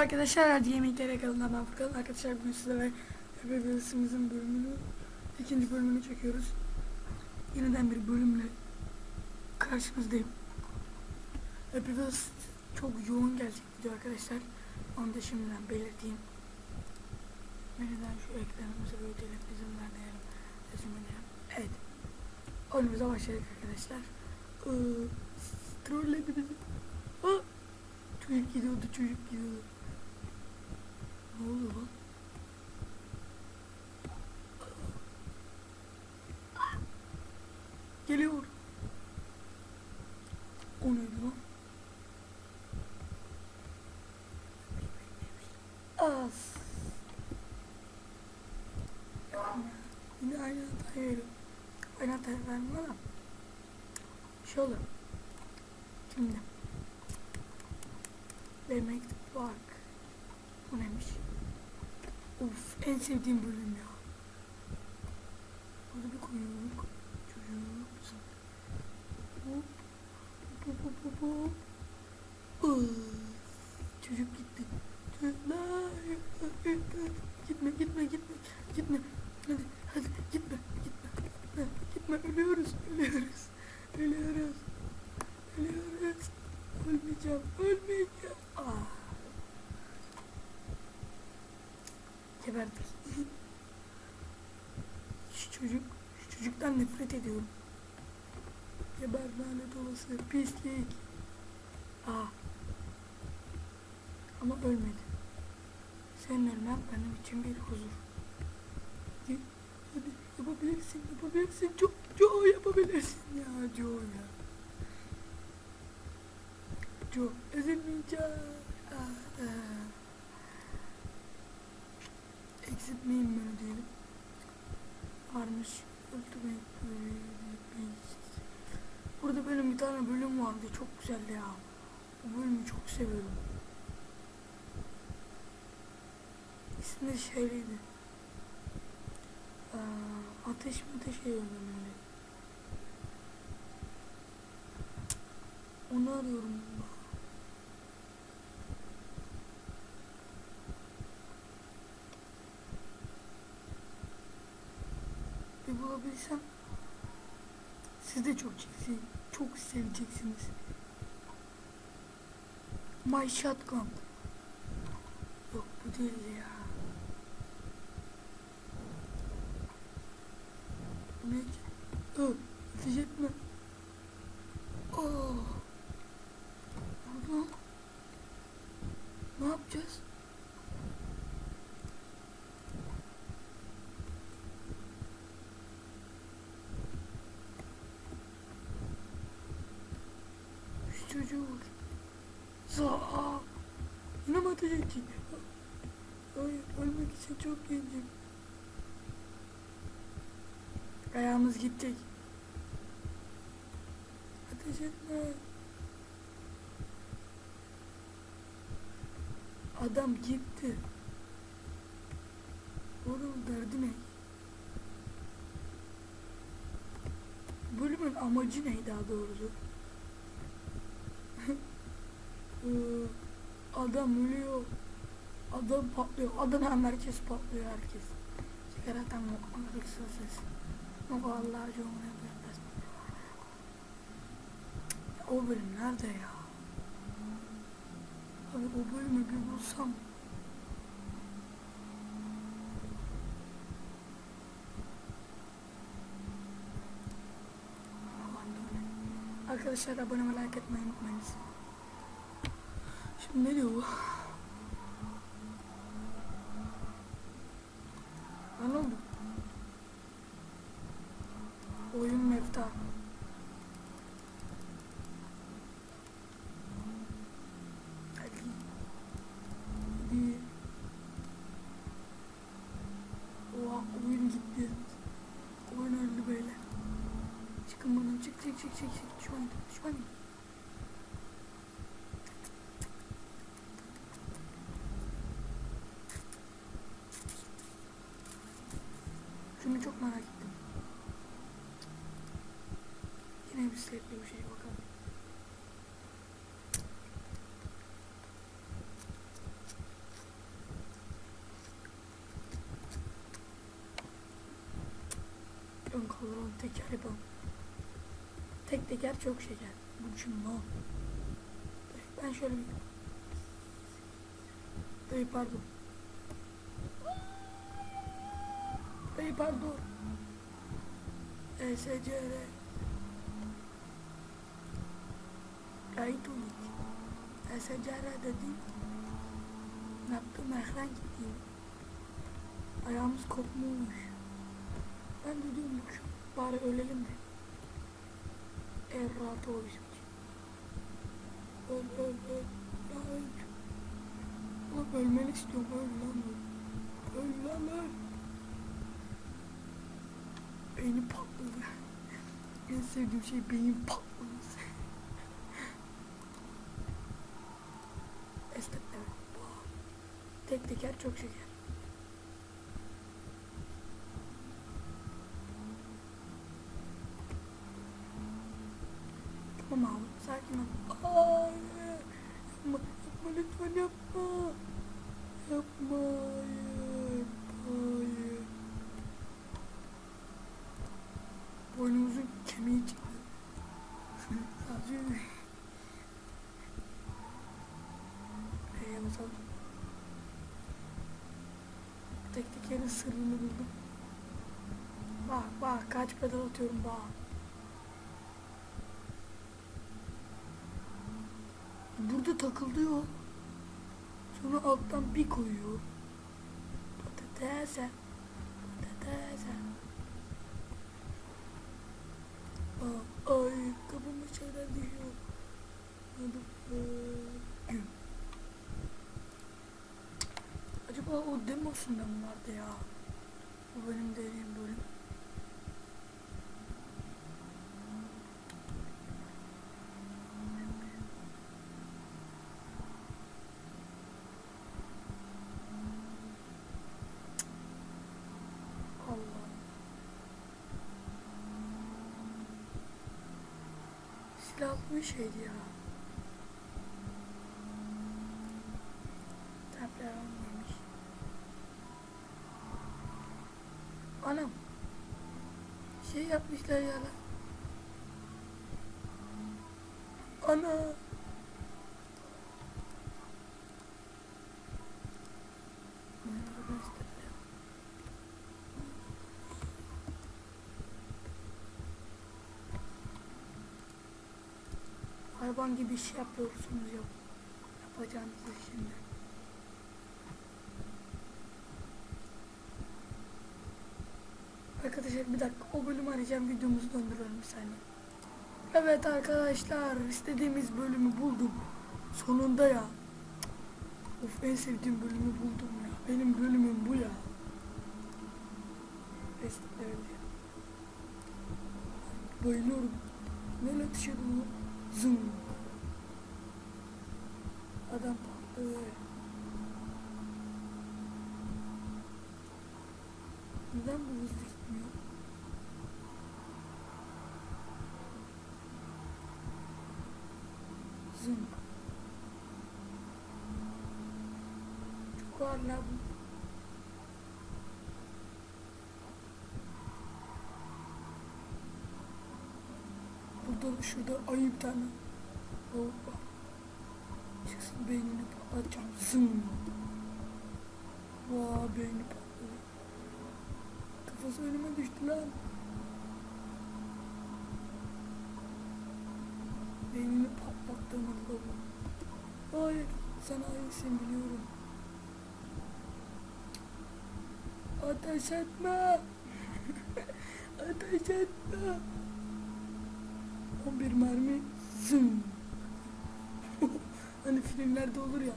arkadaşlar, Hadi Yemeklere kanalına ben Furkan. Arkadaşlar bugün sizlere Hepimizin bölümünü, ikinci bölümünü çekiyoruz. Yeniden bir bölümle karşınızdayım. Hepimiz çok yoğun gelecek video arkadaşlar. Onu da şimdiden belirteyim. Yeniden şu ekranımızı izin vermeyelim, resim edelim. Evet. Oyunumuza başladık arkadaşlar. Ee, trolledi bizi. Aa! Çocuk gidiyordu, çocuk gidiyordu. Ne oluyor lan? Geliyor. O neydi lan? Az. Yine aynı hatayı yerim. Aynı hatayı vermem ama. Şey olur. Şimdi. Ve mektup bak. Bu neymiş? Of en sevdiğim bölüm ya. Burada bir kuyruk. Çocuk. Hop. Hop hop hop hop. Çocuk gitti. Gitme gitme gitme. Gitme. Hadi hadi gitme gitme. Gitme, gitme. ölüyoruz ölüyoruz. Ölüyoruz. Ölüyoruz. Ölmeyeceğim, ölmeyeceğim. Geberdik. şu çocuk, şu çocuktan nefret ediyorum. Geber lanet olası pislik. Ah. Ama ölmedi. Senin ölmen benim için bir huzur. Hadi, yapabilirsin, yapabilirsin. Çok, çok yapabilirsin ya, çok ya. Çok üzülmeyeceğim. Ah, ah. Eksiltmeyin beni diyelim. Varmış. Ultimate. Burada benim bir tane bölüm vardı. Çok güzeldi ya. Bu bölümü çok seviyorum. İsmi şeyliydi. Aa, ateş mi ateş bölümünde. Onu arıyorum. Bulabilsem siz de çok çeksin, çok seveceksiniz. My Shotgun. Yok bu değil ya. Bu ne ki? Ö, ateş etme. Oh. Pardon. Ne yapacağız? Edecek? Hayır, ölmek için çok gencim. Ayağımız gidecek. Ateş etme. Adam gitti. Oğlum derdi ne? Bölümün amacı ne daha doğrusu? Ee, Adam ölüyor. Adam patlıyor. Adam hem herkes patlıyor herkes. Sigaradan mutlu ses. Ama vallahi çok yapmaz. O bölüm nerede ya? Abi o bölümü bir bulsam. Arkadaşlar abone like etmeyi unutmayınız. Ne diyor bu? Ne oldu? Oyun böyle. Çıkın buradan çık çık çık çık çık. Düşman düşman. Şunu istekli bir şey bakalım. Ön kavurun tekeri bal. Tek teker çok şeker. Bu için mal. Ben şöyle bir... Dayı pardon. Dayı pardon. ESCR. Kayıt unut. ESCR dedim. Ne yaptım? Ekran gitti. Ayağımız kopmuş. Ben de diyorum ki bari ölelim de. En rahat o bizim için. Öl öl öl. Ya öl. Oğlum ölmeni istiyorum. Öl lan öl. Öl lan öl. Beyni patladı. en sevdiğim şey beyin patlaması. Tek teker çok şeker. Tamam abi sakin ol. Hayır. Yapma, yapma lütfen yapma. Yapma hayır. Hayır. Boynumuzun kemiği çıktı. Sadece basalım? Tek tekerin sırrını buldum. Bak bak kaç pedal atıyorum bak. Burada takılıyor. Sonra alttan bir koyuyor. Patatese. Patatese. Ay kafama şeyler düşüyor. Hadi bakayım. Acaba o demosunda mı vardı ya? Bu benim dediğim bölüm. Silahlı bir şeydi ya. Anam. Şey yapmışlar ya lan. Ana. Hayvan gibi iş yapıyorsunuz ya. Yapacağınız şimdi. Arkadaşlar bir dakika o bölümü arayacağım videomuzu döndürelim bir saniye. Evet arkadaşlar istediğimiz bölümü buldum. Sonunda ya. Of en sevdiğim bölümü buldum ya. Benim bölümüm bu ya. Evet. Bayılıyorum. Ne ateş ediyor? Zım. Adam patladı. Neden bu hızlı gitmiyor? Zım. Çok ağır la bu. Burada şurada ayı bir tane var. Çıksın beynini patlatacağım. Zım. Vaa beyni patladı. Kafası önüme düştü lan. Beynini patlattım Allah'ım. Hayır, sen hainsin biliyorum. Ateş etme. Ateş etme. 11 mermi zım. hani filmlerde olur ya.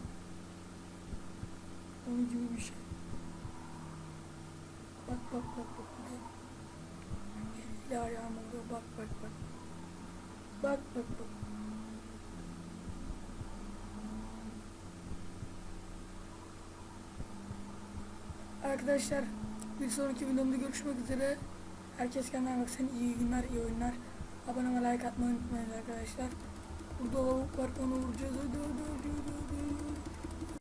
Onun gibi bir şey. Bak bak bak bak. bak. Ayağım oluyor. Bak bak bak. Bak bak bak. Arkadaşlar bir sonraki videomda görüşmek üzere. Herkes kendine baksın. İyi günler, iyi oyunlar. Abone olmayı, like atmayı unutmayın arkadaşlar. Burada lavuk var onu vuracağız. Hadi hadi hadi hadi.